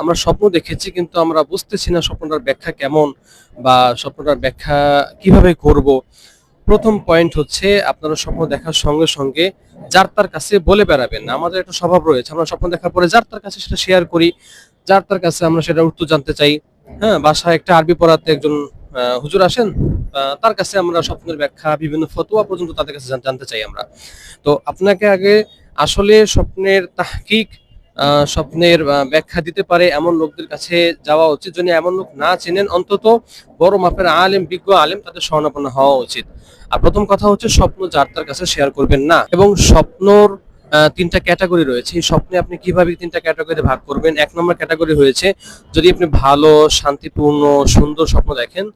আমরা স্বপ্ন দেখেছি, কিন্তু আমরা বুঝতেছি না স্বপ্নটার ব্যাখ্যা কেমন বা স্বপ্নটার ব্যাখ্যা কীভাবে করব। প্রথম পয়েন্ট হচ্ছে, আপনারা স্বপ্ন দেখার সঙ্গে সঙ্গে যার তার কাছে বলে বেড়াবেন আমাদের একটা স্বভাব রয়েছে, আমরা স্বপ্ন দেখার পরে যার তার কাছে সেটা শেয়ার করি, যার তার কাছে আমরা সেটা উত্তর জানতে চাই। হ্যাঁ বাসায় একটা আরবি পড়াতে একজন হুজুর আসেন তার কাছে আমরা স্বপ্নের ব্যাখ্যা, বিভিন্ন ফতোয়া পর্যন্ত তাদের কাছে জানতে চাই আমরা। তো আপনাকে আগে আসলে স্বপ্নের তাহকিক স্বপ্নের ব্যাখ্যা দিতে পারে এমন লোকদের কাছে যাওয়া উচিত। যদি এমন লোক না চেনেন, অন্তত বড় মাপের আলেম, বিজ্ঞ আলেম, তাদের স্বর্ণাপন্ন হওয়া উচিত। আর প্রথম কথা হচ্ছে স্বপ্ন যার তার কাছে শেয়ার করবেন না। এবং স্বপ্নর তিনটা ক্যাটাগরি রয়েছে। এই স্বপ্নে আপনি কীভাবে তিনটা ক্যাটাগরি ভাগ করবেন? এক নম্বর ক্যাটাগরি হয়েছে, যদি আপনি ভালো, শান্তিপূর্ণ, সুন্দর স্বপ্ন দেখেন,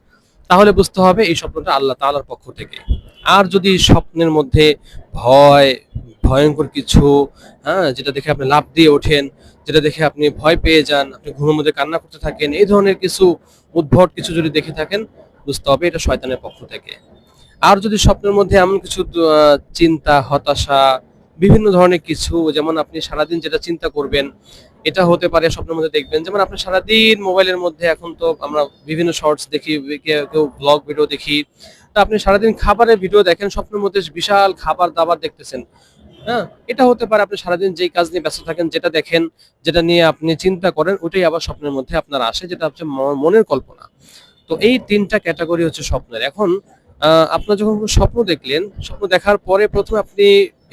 তাহলে বুঝতে হবে এই স্বপ্নটা আল্লাহ তালার পক্ষ থেকে। আর যদি স্বপ্নের মধ্যে ভয় ভয়ঙ্কর কিছু হ্যাঁ যেটা দেখে আপনি লাভ দিয়ে ওঠেন, যেটা দেখে আপনি ভয় পেয়ে যান, আপনি ঘুমের মধ্যে কান্না করতে থাকেন, এই ধরনের কিছু উদ্ভট কিছু যদি দেখে থাকেন, বুঝতে হবে এটা শয়তানের পক্ষ থেকে। আর যদি স্বপ্নের মধ্যে এমন কিছু চিন্তা, হতাশা, বিভিন্ন ধরনের কিছু, যেমন আপনি সারাদিন যেটা চিন্তা করবেন, এটা হতে পারে স্বপ্নের মধ্যে দেখবেন, যেমন আপনি সারাদিন মোবাইলের মধ্যে এখন তো আমরা বিভিন্ন শর্টস দেখি কেউ- ব্লগ ভিডিও দেখি, তা আপনি সারাদিন খাবারের ভিডিও দেখেন, স্বপ্নের মধ্যে বিশাল খাবার দাবার দেখতেছেন হ্যাঁ এটা হতে পারে আপনি সারাদিন যেই কাজ নিয়ে ব্যস্ত থাকেন, যেটা দেখেন, যেটা নিয়ে আপনি চিন্তা করেন ওটাই আবার স্বপ্নের মধ্যে আপনার আসে, যেটা হচ্ছে মনের কল্পনা। তো এই তিনটা ক্যাটাগরি হচ্ছে স্বপ্নের। এখন আপনার যখন স্বপ্ন দেখলেন, স্বপ্ন দেখার পরে প্রথমে আপনি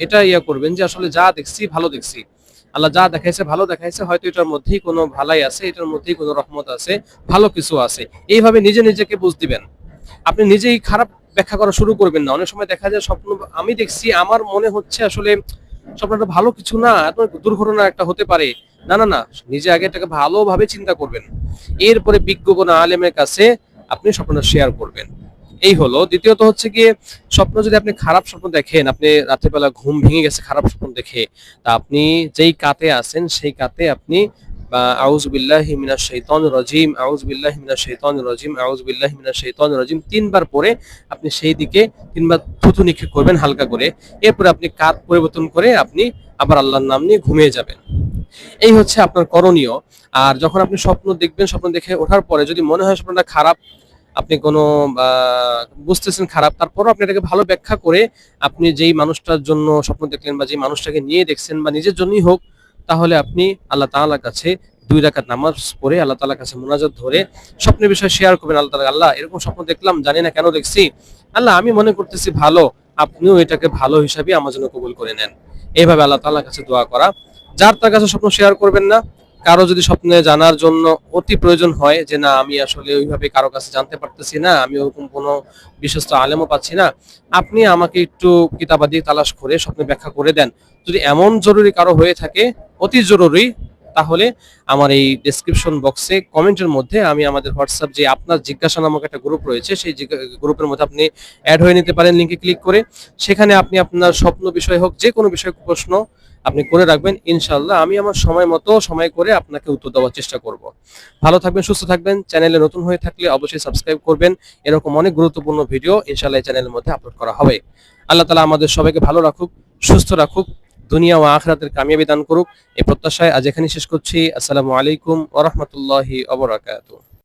এটা ইয়া করবেন যে, আসলে যা দেখছি, ভালো দেখছি। আল্লাহ যা দেখাইছে, ভালো দেখাইছে, হয়তো এটার মধ্যেই কোনো ভালাই আছে, এটার মধ্যেই কোনো রহমত আছে, ভালো কিছু আছে। এইভাবে নিজে নিজেকে বুঝ দিবেন। আপনি নিজেই খারাপ ব্যাখ্যা করা শুরু করবেন না। অনেক সময় দেখা যায় স্বপ্ন, আমি দেখছি আমার মনে হচ্ছে আসলে স্বপ্নটা ভালো কিছু না দুর্ঘটনা একটা হতে পারে। না না না, নিজে আগে এটাকে ভালোভাবে চিন্তা করবেন। এরপরে বিজ্ঞ কোনো আলেমের কাছে আপনি স্বপ্নটা শেয়ার করবেন। এই হলো। দ্বিতীয়ত হচ্ছে গিয়ে, স্বপ্ন যদি আপনি খারাপ স্বপ্ন দেখেন, আপনি রাত্রিবেলা ঘুম ভেঙে গেছে, খারাপ স্বপ্ন দেখে, তা আপনি যেই কাতে আছেন, সেই কাতে আপনি তিনবার পরে আপনি সেই দিকে তিনবার থুতু নিক্ষেপ করবেন হালকা করে। এরপরে আপনি কাত পরিবর্তন করে আপনি আবার আল্লাহর নাম নিয়ে ঘুমিয়ে যাবেন। এই হচ্ছে আপনার করণীয়। আর যখন আপনি স্বপ্ন দেখবেন, স্বপ্ন দেখে ওঠার পরে যদি মনে হয় স্বপ্নটা খারাপ, আপনি কোনো বুঝতেছেন খারাপ, তারপরও আপনি এটাকে ভালো ব্যাখ্যা করে আপনি যেই মানুষটার জন্য স্বপ্ন দেখলেন বা যেই মানুষটাকে নিয়ে দেখছেন বা নিজের জন্যই হোক তাহলে আপনি আল্লাহ তাআলার কাছে দুই রাকাত নামাজ পড়ে আল্লাহ তাআলার কাছে মোনাজাত ধরে স্বপ্নের বিষয়ে শেয়ার করবেন আল্লাহ তাআলা। আল্লাহ, এরকম স্বপ্ন দেখলাম, জানি না কেন দেখছি। আল্লাহ, আমি মনে করতেছি ভালো, আপনিও এটাকে ভালো হিসাবে আমার জন্য কবুল করে নেন। এইভাবে আল্লাহ তাআলার কাছে দোয়া করা। যার তার কাছে স্বপ্ন শেয়ার করবেন না, কারও যদি স্বপ্নে জানার জন্য অতি প্রয়োজন হয় যে, না, আমি আসলে ওইভাবে কারও কাছে জানতে পারতেছি না, আমি ওরকম কোনো বিশ্বস্ত আলেমও পাচ্ছি না, আপনি আমাকে একটু কিতাবাদি তালাশ করে স্বপ্নে ব্যাখ্যা করে দেন। যদি এমন জরুরি কারও হয়ে থাকে অতি জরুরি। তাহলে আমার এই ডেসক্রিপশন বক্সে কমেন্টের মধ্যে আমি আমাদের হোয়াটসঅ্যাপ যে আপনার জিজ্ঞাসা নামক একটা গ্রুপ রয়েছে, সেই গ্রুপের মধ্যে আপনি অ্যাড হয়ে নিতে পারেন লিঙ্কে ক্লিক করে। সেখানে আপনি আপনার স্বপ্ন বিষয় হোক, যে কোনো বিষয় প্রশ্ন আপনি করে রাখবেন। ইনশাল্লাহ আমি আমার সময় মতো, সময় করে আপনাকে উত্তর দেওয়ার চেষ্টা করব। ভালো থাকবেন, সুস্থ থাকবেন। চ্যানেলে নতুন হয়ে থাকলে অবশ্যই সাবস্ক্রাইব করবেন। এরকম অনেক গুরুত্বপূর্ণ ভিডিও ইনশাল্লাহ চ্যানেলের মধ্যে আপলোড করা হবে। আল্লাহ তালা আমাদের সবাইকে ভালো রাখুক, সুস্থ রাখুক। দুনিয়া ও আখরাতের কামিয়াবি দান করুক। এই প্রত্যাশায় আজ এখানে শেষ করছি। আসসালামু আলাইকুম ওরহমতুল্লাহি অবরাকাতুহ